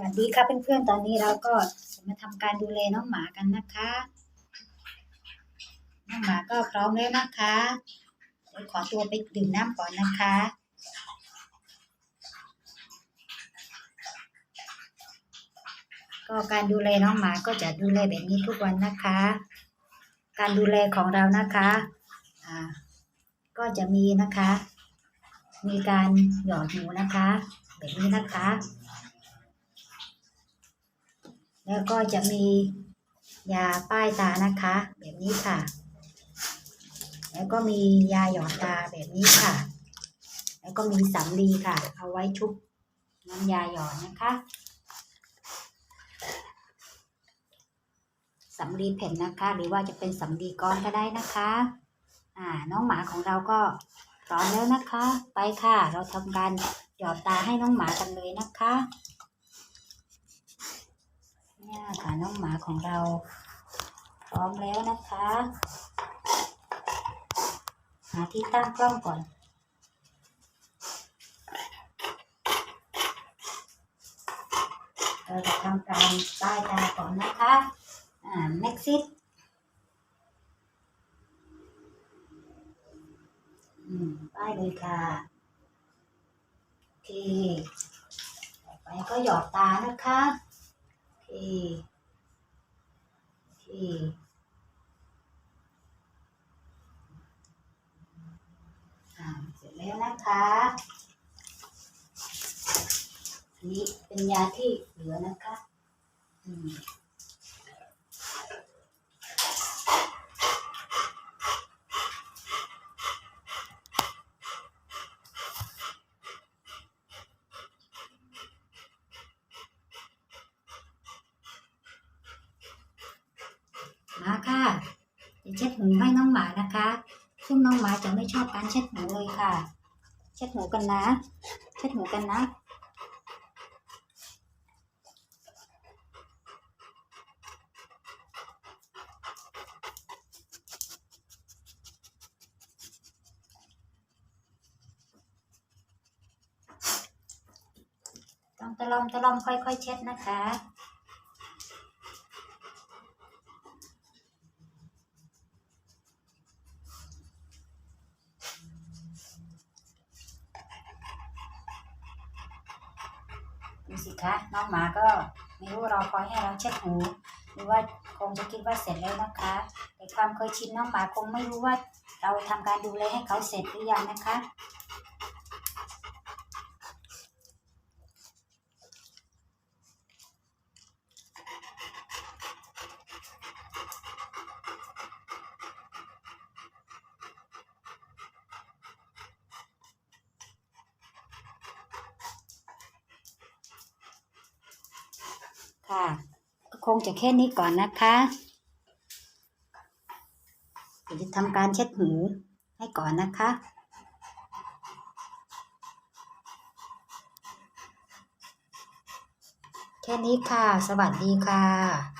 วัสดีค่ะเพื่อนๆ ตอนนี้เราก็จะมาทำการดูแลน้องหมากันนะคะ น้องหมาก็พร้อมแล้วนะคะเดี๋ยวขอตัวไปดื่มน้ำก่อนนะคะก็การดูแลน้องหมาก็จะดูแลแบบนี้ทุกวันนะคะ การดูแลของเรานะคะอ่าก็จะมีนะคะ มีการหยอดหูนะคะ แบบนี้นะคะ แล้วก็จะมียาป้ายตานะคะ แบบนี้ค่ะ แล้วก็มียาหยอดตาแบบนี้ค่ะ แล้วก็มีสำลีค่ะ เอาไว้ชุบน้ำยาหยอดนะคะสำลีแผ่นนะคะ หรือว่าจะเป็นสำลีก้อนก็ได้นะคะ อ่า น้องหมาของเราก็พร้อมแล้วนะคะ ไปค่ะ เราทำการหยอดตาให้น้องหมากันเลยนะคะ นะคะน้องหมาของเรา พร้อมแล้วนะคะ หาที่ตั้งกล้องก่อนเราจะทำการป้ายตาก่อนนะคะอ่า next อืมป้ายเลยค่ะโอเคต่อไปก็หยอดตานะคะโอเค เคอ่าเสร็จแล้วนะคะนนี้เป็นยาที่เหลือนะคะ อืม มา ค่ะจะเช็ดหูให้น้องหมานะคะ ซึ่งน้องหมาจะไม่ชอบการเช็ดหูเลยค่ะ เช็ดหูกันนะ เช็ดหูกันนะต้องตะลอมตะลอมค่อยๆเช็ดนะคะ ดูสิคะน้องหมาก็ไม่รู้รอคอยให้เราเช็ดหูหรือว่าคงจะคิดว่าเสร็จแล้วนะคะแต่ความเคยชินน้องหมาคงไม่รู้ว่าเราทำการดูแลให้เขาเสร็จหรือยังนะคะ ค่ะ คงจะแค่นี้ก่อนนะคะเดี๋ยวจะทำการเช็ดหูให้ก่อนนะคะแค่นี้ค่ะ สวัสดีค่ะ